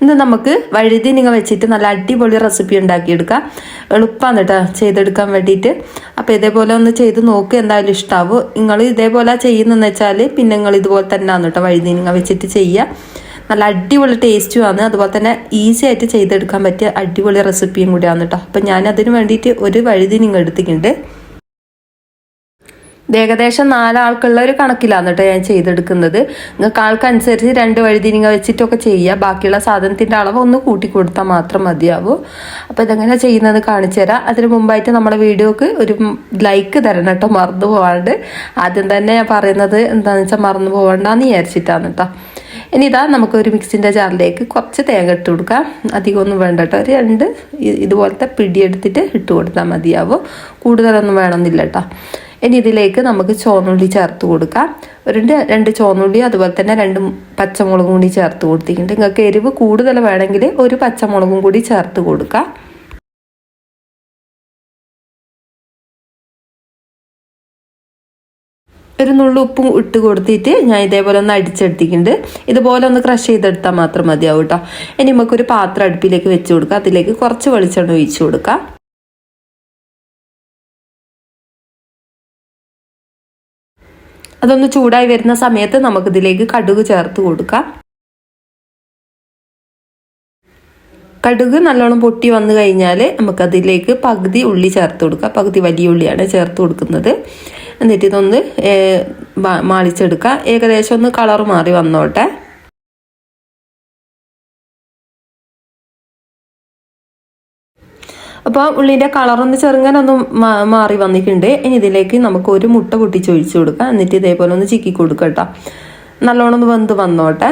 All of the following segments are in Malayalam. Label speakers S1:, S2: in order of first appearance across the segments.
S1: ഇന്ന് നമുക്ക് വഴുതിനിങ്ങ വെച്ചിട്ട് നല്ല അടിപൊളി റെസിപ്പി ഉണ്ടാക്കിയെടുക്കാം. എളുപ്പമാണ് കേട്ടോ ചെയ്തെടുക്കാൻ വേണ്ടിയിട്ട്. അപ്പോൾ ഇതേപോലെ ഒന്ന് ചെയ്ത് നോക്ക് എന്തായാലും ഇഷ്ടാവും. നിങ്ങൾ ഇതേപോലെ ചെയ്യുന്നതെന്ന് വെച്ചാൽ പിന്നെ നിങ്ങൾ ഇതുപോലെ തന്നെയാണ് കേട്ടോ വഴുതിനിങ്ങ വെച്ചിട്ട് ചെയ്യുക നല്ല അടിപൊളി ടേസ്റ്റുമാണ് അതുപോലെ തന്നെ ഈസി ആയിട്ട് ചെയ്തെടുക്കാൻ പറ്റിയ അടിപൊളി റെസിപ്പിയും കൂടിയാണ് കേട്ടോ അപ്പം ഞാൻ അതിന് വേണ്ടിയിട്ട് ഒരു വഴുതി നിങ്ങൾ എടുത്തിട്ടുണ്ട്. ഏകദേശം നാലാൾക്കുള്ള ഒരു കണക്കിലാണ് കേട്ടോ ഞാൻ ചെയ്തെടുക്കുന്നത്. നിങ്ങൾക്ക് ആൾക്കനുസരിച്ച് രണ്ട് വഴുതിരിങ്ങ വെച്ചിട്ടൊക്കെ ചെയ്യുക ബാക്കിയുള്ള സാധനത്തിന്റെ അളവ് ഒന്ന് കൂട്ടി കൊടുത്താൽ മാത്രം മതിയാവും. അപ്പോൾ ഇതെങ്ങനെ ചെയ്യുന്നത് കാണിച്ചു തരാം. അതിന് മുമ്പായിട്ട് നമ്മുടെ വീഡിയോക്ക് ഒരു ലൈക്ക് തരണം കേട്ടോ. മറന്നു പോവാണ്ട്. ആദ്യം തന്നെ ഞാൻ പറയുന്നത് എന്താണെന്ന് വെച്ചാൽ മറന്നു പോകണ്ടെന്ന് വിചാരിച്ചിട്ടാണ് കേട്ടോ. ഇനി ഇതാ നമുക്ക് ഒരു മിക്സിന്റെ ജാറിലേക്ക് കുറച്ച് തേങ്ങ ഇട്ട് കൊടുക്കാം. അധികമൊന്നും വേണ്ട കേട്ടോ. ഒരു രണ്ട് ഇതുപോലത്തെ പിടിയെടുത്തിട്ട് ഇട്ട് കൊടുത്താൽ മതിയാവും. കൂടുതലൊന്നും വേണമെന്നില്ല കേട്ടോ. ഇനി ഇതിലേക്ക് നമുക്ക് ചോന്നുള്ളി ചേർത്ത് കൊടുക്കാം. ഒരു രണ്ട് ചുവന്നുള്ളി അതുപോലെ തന്നെ രണ്ട് പച്ചമുളകും കൂടി ചേർത്ത് കൊടുത്തിട്ടുണ്ട്. നിങ്ങൾക്ക് എരിവ് കൂടുതൽ വേണമെങ്കിൽ ഒരു പച്ചമുളകും കൂടി ചേർത്ത് കൊടുക്കാം. ഒരു നുള്ളു ഇട്ട് കൊടുത്തിട്ട് ഞാൻ ഇതേപോലെ ഒന്ന് അടിച്ചെടുത്തിട്ടുണ്ട്. ഇതുപോലെ ഒന്ന് ക്രഷ് ചെയ്തെടുത്താൽ മാത്രം മതിയാവും കേട്ടോ. ഇനി നമുക്കൊരു പാത്രം അടുപ്പിലേക്ക് വെച്ച് കൊടുക്കാം. അതിലേക്ക് കുറച്ച് വെളിച്ചെണ്ണ ഒഴിച്ചു കൊടുക്കാം. അതൊന്ന് ചൂടായി വരുന്ന സമയത്ത് നമുക്കിതിലേക്ക് കടുക് ചേർത്ത് കൊടുക്കാം. കടുക് നല്ലോണം പൊട്ടി വന്നു കഴിഞ്ഞാൽ നമുക്കതിലേക്ക് പകുതി ഉള്ളി ചേർത്ത് കൊടുക്കുക പകുതി വലിയ ഉള്ളിയാണ് ചേർത്ത് കൊടുക്കുന്നത്. എന്നിട്ട് ഇതൊന്ന് മാളിച്ചെടുക്കുക ഏകദേശം ഒന്ന് കളർ മാറി വന്നോട്ടെ. അപ്പോൾ കളർ ഒന്ന് ചെറുങ്ങനെ ഒന്ന് മാറി വന്നിട്ടുണ്ട്. ഇനി ഇതിലേക്ക് നമുക്ക് ഒരു മുട്ട പൊട്ടിച്ച് ഒഴിച്ചു കൊടുക്കാം. എന്നിട്ട് ഇതേപോലെ ഒന്ന് ചിക്കി കൊടുക്കാം കേട്ടോ. നല്ലോണം ഒന്ന് വെന്ത് വന്നോട്ടെ.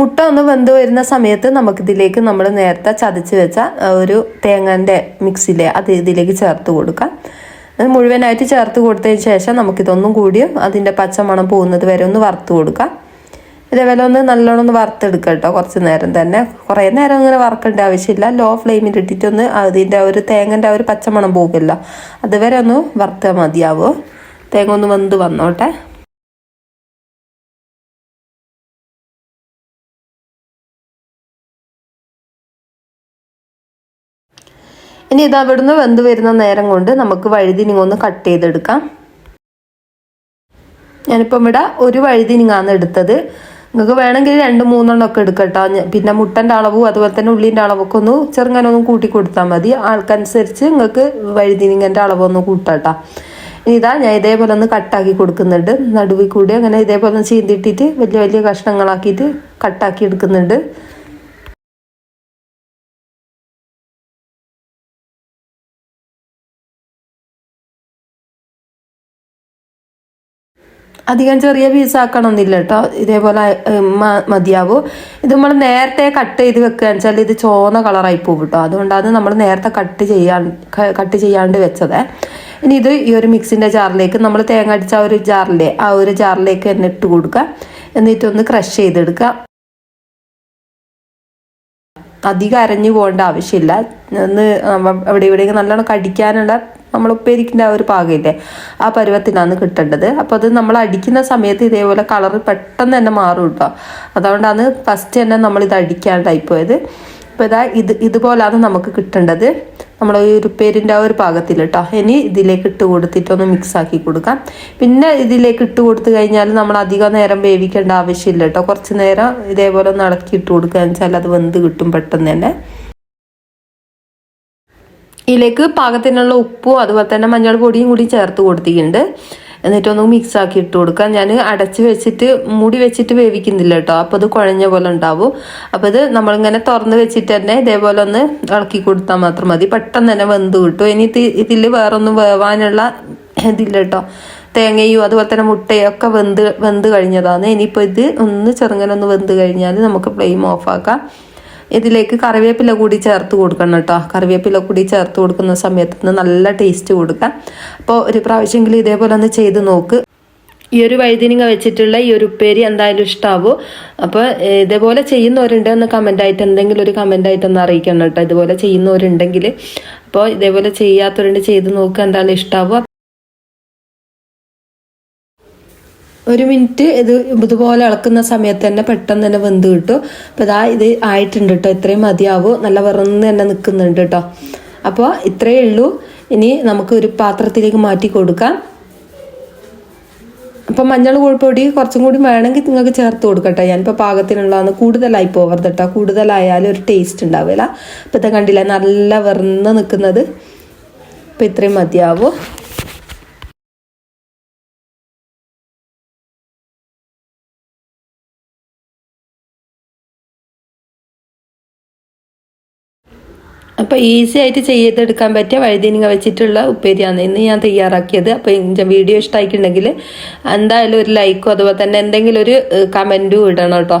S1: മുട്ട ഒന്ന് വെന്ത് വരുന്ന സമയത്ത് നമുക്കിതിലേക്ക് നമ്മൾ നേരത്തെ ചതച്ച് വെച്ച ഒരു തേങ്ങന്റെ മിക്സിലെ അത് ഇതിലേക്ക് ചേർത്ത് കൊടുക്കാം. മുഴുവനായിട്ട് ചേർത്ത് കൊടുത്തതിന് ശേഷം നമുക്കിതൊന്നും കൂടി അതിന്റെ പച്ചമണം പോകുന്നത് വരെ ഒന്ന് വറുത്ത് കൊടുക്കാം. ഇതേപോലെ ഒന്ന് നല്ലോണം ഒന്ന് വറുത്തെടുക്കുക കേട്ടോ കുറച്ച് നേരം തന്നെ. കുറേ നേരം ഇങ്ങനെ വറക്കേണ്ട ആവശ്യമില്ല. ലോ ഫ്ലെയിമിൽ ഇട്ടിട്ടൊന്ന് അതിന്റെ ഒരു തേങ്ങന്റെ ആ ഒരു പച്ചമണം പോകില്ല. അതുവരെ ഒന്ന് വറുത്താൽ മതിയാവോ. തേങ്ങ ഒന്ന് വെന്ത് വന്നോട്ടെ. ഇനി ഇത് അവിടുന്ന് വെന്ത് വരുന്ന നേരം കൊണ്ട് നമുക്ക് വഴുതിനിങ്ങ ഒന്ന് കട്ട് ചെയ്തെടുക്കാം. ഞാനിപ്പം ഇവിടെ ഒരു വഴുതിനിങ്ങാണ് എടുത്തത്. നിങ്ങൾക്ക് വേണമെങ്കിൽ രണ്ട് മൂന്നെണ്ണം ഒക്കെ എടുക്കട്ടോ. പിന്നെ മുട്ടന്റെ അളവും അതുപോലെ തന്നെ ഉള്ളിന്റെ അളവൊക്കെ ഒന്ന് ചെറുങ്ങനെ ഒന്ന് കൂട്ടി കൊടുത്താൽ മതി. ആൾക്കനുസരിച്ച് നിങ്ങൾക്ക് വഴുതിനിങ്ങന്റെ അളവൊന്ന് കൂട്ടാട്ടോ. ഇതാ ഞാൻ ഇതേപോലെ ഒന്ന് കട്ടാക്കി കൊടുക്കുന്നുണ്ട്. നടുവിൽ കൂടി അങ്ങനെ ഇതേപോലെ ഒന്ന് ചീന്തിട്ടിട്ട് വലിയ വലിയ കഷ്ണങ്ങളാക്കിയിട്ട് കട്ടാക്കി എടുക്കുന്നുണ്ട്. അധികം ചെറിയ പീസ് ആക്കണമെന്നില്ല കേട്ടോ ഇതേപോലെ മതിയാവും. ഇത് നമ്മൾ നേരത്തെ കട്ട് ചെയ്ത് വെക്കുകയെന്ന് വെച്ചാൽ ഇത് ചോന്ന കളറായി പോകും കേട്ടോ അതുകൊണ്ടാണ് നമ്മൾ നേരത്തെ കട്ട് ചെയ്യാൻ കട്ട് ചെയ്യാണ്ട് വെച്ചത്. ഇനി ഇത് ഈ ഒരു മിക്സിന്റെ ജാറിലേക്ക് നമ്മൾ തേങ്ങ അടിച്ച ആ ഒരു ജാറിലെ ആ ഒരു ജാറിലേക്ക് തന്നെ ഇട്ട് കൊടുക്കുക. എന്നിട്ടൊന്ന് ക്രഷ് ചെയ്തെടുക്കുക. അധികം അരഞ്ഞു പോകേണ്ട ആവശ്യമില്ല. ഒന്ന് അവിടെ ഇവിടെയൊക്കെ നല്ലോണം കടിക്കാനുള്ള നമ്മൾ ഉപ്പേരിക്കുന്ന ആ ഒരു പാകമില്ലേ ആ പരുവത്തിനാണ് കിട്ടേണ്ടത്. അപ്പോൾ അത് നമ്മൾ അടിക്കുന്ന സമയത്ത് ഇതേപോലെ കളർ പെട്ടെന്ന് തന്നെ മാറും കേട്ടോ അതുകൊണ്ടാണ് ഫസ്റ്റ് തന്നെ നമ്മൾ ഇത് അടിക്കാണ്ടായി പോയത്. അപ്പോൾ ഇതാ ഇത് ഇതുപോലാണ് നമുക്ക് കിട്ടേണ്ടത്. നമ്മൾ ഈ ഒരു പേരിന്റെ ആ ഒരു പാകത്തിൽ കേട്ടോ ഇനി ഇതിലേക്ക് ഇട്ട് കൊടുത്തിട്ടൊന്ന് മിക്സ് ആക്കി കൊടുക്കാം. പിന്നെ ഇതിലേക്ക് ഇട്ട് കൊടുത്തു കഴിഞ്ഞാൽ നമ്മൾ അധികം നേരം വേവിക്കേണ്ട ആവശ്യമില്ല കേട്ടോ കുറച്ച് നേരം ഇതേപോലെ ഒന്ന് ഇളക്കി ഇട്ട് കൊടുക്കുക വെച്ചാൽ അത് വെന്ത് കിട്ടും പെട്ടെന്ന് തന്നെ. ഇതിലേക്ക് പാകത്തിനുള്ള ഉപ്പും അതുപോലെ തന്നെ മഞ്ഞൾ പൊടിയും കൂടി ചേർത്ത് കൊടുത്തിട്ടുണ്ട്. എന്നിട്ടൊന്ന് മിക്സ് ആക്കി ഇട്ട് കൊടുക്കാം. ഞാൻ അടച്ച് വെച്ചിട്ട് മൂടി വെച്ചിട്ട് വേവിക്കുന്നില്ല കേട്ടോ. അപ്പോൾ അത് കുഴഞ്ഞ പോലെ ഉണ്ടാവും. അപ്പോൾ ഇത് നമ്മളിങ്ങനെ തുറന്ന് വെച്ചിട്ട് തന്നെ ഇതേപോലെ ഒന്ന് ഇളക്കി കൊടുത്താൽ മാത്രം മതി. പെട്ടെന്ന് തന്നെ വെന്ത് കിട്ടും. ഇനി ഇതിൽ വേറൊന്നും വേവാനുള്ള ഇതില്ല കേട്ടോ. തേങ്ങയും അതുപോലെ തന്നെ മുട്ടയും ഒക്കെ വെന്ത് വെന്ത് കഴിഞ്ഞതാണ്. ഇനിയിപ്പോൾ ഇത് ഒന്ന് ചെറുങ്ങനെ ഒന്ന് വെന്ത് കഴിഞ്ഞാൽ നമുക്ക് ഫ്ലെയിം ഓഫാക്കാം ഇതിലേക്ക് കറിവേപ്പില കൂടി ചേർത്ത് കൊടുക്കണം കേട്ടോ. കറിവേപ്പില കൂടി ചേർത്ത് കൊടുക്കുന്ന സമയത്ത് ഒന്ന് നല്ല ടേസ്റ്റ് കൊടുക്കാം. അപ്പോൾ ഒരു പ്രാവശ്യമെങ്കിലും ഇതേപോലെ ഒന്ന് ചെയ്ത് നോക്ക്. ഈ ഒരു വഴുതിനിങ്ങ വെച്ചിട്ടുള്ള ഈ ഒരു ഉപ്പേരി എന്തായാലും ഇഷ്ടാവും. അപ്പോൾ ഇതേപോലെ ചെയ്യുന്നവരുണ്ട് എന്ന് കമന്റായിട്ട് എന്തെങ്കിലും ഒരു കമന്റ് ആയിട്ട് ഒന്ന് അറിയിക്കണം കേട്ടോ. ഇതുപോലെ ചെയ്യുന്നവരുണ്ടെങ്കിൽ. അപ്പോൾ ഇതേപോലെ ചെയ്യാത്തവരുണ്ട് ചെയ്ത് നോക്കുക എന്തായാലും ഇഷ്ടാവും. ഒരു മിനിറ്റ് ഇത് ഇതുപോലെ ഇളക്കുന്ന സമയത്ത് തന്നെ പെട്ടെന്ന് തന്നെ വെന്ത് കിട്ടും. അപ്പോൾ ഇതാ ഇത് ആയിട്ടുണ്ട് കേട്ടോ ഇത്രയും മതിയാവും. നല്ല വെറുന്ന് തന്നെ നിൽക്കുന്നുണ്ട് കേട്ടോ അപ്പോൾ ഇത്രയേ ഉള്ളൂ. ഇനി നമുക്ക് ഒരു പാത്രത്തിലേക്ക് മാറ്റി കൊടുക്കാം. അപ്പം മഞ്ഞൾ കുഴപ്പൊടി കുറച്ചും കൂടി വേണമെങ്കിൽ നിങ്ങൾക്ക് ചേർത്ത് കൊടുക്കട്ടെ. ഞാനിപ്പോൾ പാകത്തിനുള്ളതാണ്. കൂടുതലായി പോവരുത് കേട്ടോ കൂടുതലായാലും ഒരു ടേസ്റ്റ് ഉണ്ടാവില്ല. ഇപ്പോഴത്തെ കണ്ടില്ല? നല്ല വെറുന്ന് നിൽക്കുന്നത് അപ്പം ഇത്രയും മതിയാവും. അപ്പോൾ ഈസി ആയിട്ട് ചെയ്തെടുക്കാൻ പറ്റിയ വഴുതിനിങ്ങ വെച്ചിട്ടുള്ള ഉപ്പേരിയാണ് ഇന്ന് ഞാൻ തയ്യാറാക്കിയത്. അപ്പോൾ വീഡിയോ ഇഷ്ടമായിട്ടുണ്ടെങ്കിൽ എന്തായാലും ഒരു ലൈക്കോ അതുപോലെ തന്നെ എന്തെങ്കിലും ഒരു കമന്റും ഇടണം കേട്ടോ.